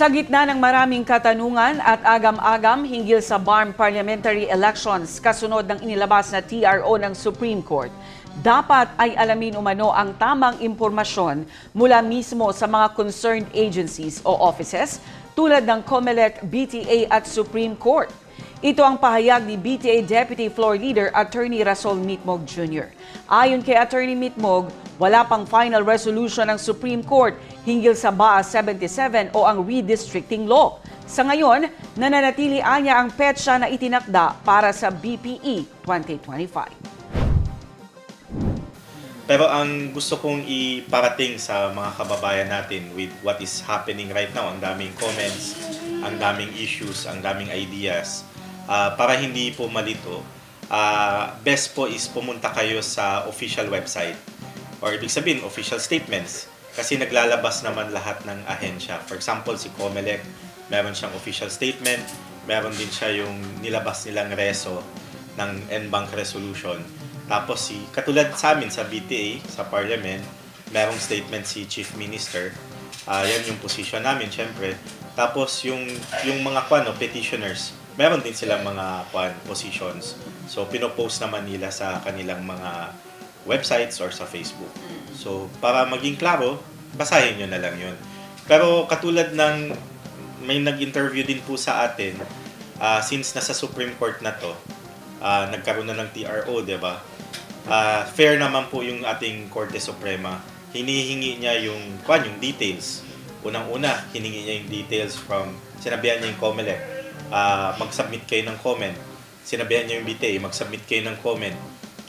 Sa gitna ng maraming katanungan at agam-agam hinggil sa BARM parliamentary elections kasunod ng inilabas na TRO ng Supreme Court, dapat ay alamin umano ang tamang impormasyon mula mismo sa mga concerned agencies o offices tulad ng COMELEC, BTA at Supreme Court. Ito ang pahayag ni BTA Deputy Floor Leader Attorney Rasol Mitmog Jr. Ayon kay Attorney Mitmog, wala pang final resolution ng Supreme Court hinggil sa BAA 77 o ang redistricting law. Sa ngayon, nananatili anya ang petsa na itinakda para sa BPE 2025. Pero ang gusto kong iparating sa mga kababayan natin with what is happening right now, ang daming comments, ang daming issues, ang daming ideas, ah, para hindi po malito, ah, best po is pumunta kayo sa official website or ibig sabihin official statements kasi naglalabas naman lahat ng ahensya. For example, si Comelec, meron siyang official statement, meron din siya yung nilabas nilang reso ng NBank resolution. Tapos si katulad sa amin sa BTA, sa Parliament, merong statement si Chief Minister. Ah, yan yung position namin, syempre. Tapos yung yung mga kwan, no, petitioners, meron din silang mga kwan, positions. So pinopost naman nila sa kanilang mga websites or sa Facebook. So para maging klaro, basahin nyo na lang yun. Pero katulad ng may nag-interview din po sa atin, ah, since nasa Supreme Court na to, ah, nagkaroon na ng TRO, di ba? Ah, fair naman po yung ating Korte Suprema. Hinihingi niya yung, kwan, yung details. Unang-una, hiningi niya yung details from, sinabihan niya yung COMELEC, ah, mag-submit kayo ng comment. Sinabihan niya yung BTA, mag-submit kayo ng comment.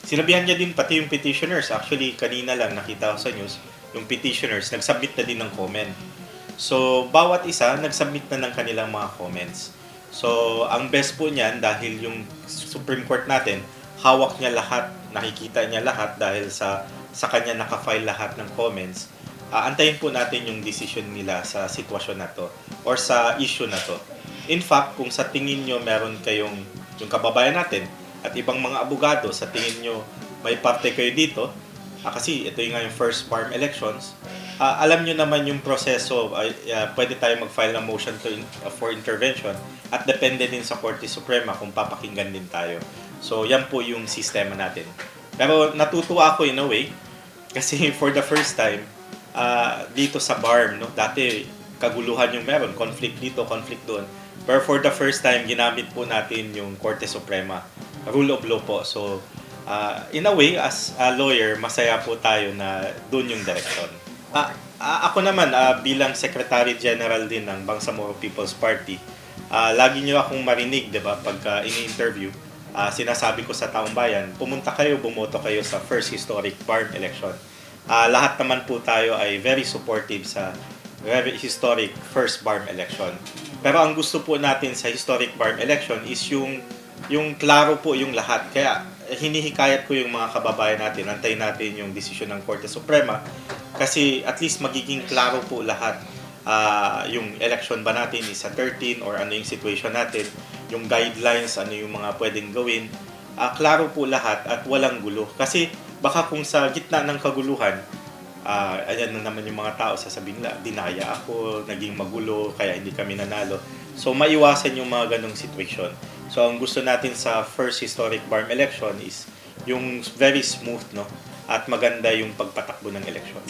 Sinabihan niya din pati yung petitioners. Actually, kanina lang nakita ko sa news, yung petitioners, nag-submit na din ng comment. So, bawat isa, nag-submit na ng kanilang mga comments. So, ang best po niyan, dahil yung Supreme Court natin, hawak niya lahat, nakikita niya lahat dahil sa sa kanya naka-file lahat ng comments. Ah, antayin po natin yung decision nila sa sitwasyon na to or sa issue na to. In fact, kung sa tingin nyo meron kayong yung kababayan natin at ibang mga abogado sa tingin nyo may parte kayo dito, ah, kasi ito yung nga yung first farm elections, ah, alam nyo naman yung proseso, ah, pwede tayo mag-file ng motion to in- ah, for intervention at depende din sa Korte Suprema kung papakinggan din tayo. So, yan po yung sistema natin. Pero natutuwa ako in a way kasi for the first time ah, dito sa BARM, no, dati kaguluhan yung meron, conflict dito, conflict doon. Pero for the first time, ginamit po natin yung Korte Suprema. Rule of law po. So, ah, in a way, as a lawyer, masaya po tayo na doon yung direction. Ah, ah, ako naman, ah, bilang Secretary General din ng Bangsamoro People's Party, ah, lagi nyo akong marinig, di ba, pagka ini-interview, ah, sinasabi ko sa taong bayan, pumunta kayo, bumoto kayo sa first historic BARM election. Ah, lahat naman po tayo ay very supportive sa very historic first BARM election. Pero ang gusto po natin sa historic BARM election is yung yung klaro po yung lahat. Kaya eh, hinihikayat ko yung mga kababayan natin, antayin natin yung desisyon ng Korte Suprema kasi at least magiging klaro po lahat Ah, yung election ba natin is sa 13 or ano yung situation natin, yung guidelines, ano yung mga pwedeng gawin. Ah, klaro po lahat at walang gulo. Kasi baka kung sa gitna ng kaguluhan, ah ayan na naman yung mga tao sasabihin nila, dinaya ako, naging magulo, kaya hindi kami nanalo. So maiwasan yung mga ganong situation. So ang gusto natin sa first historic BARM election is yung very smooth no at maganda yung pagpatakbo ng election.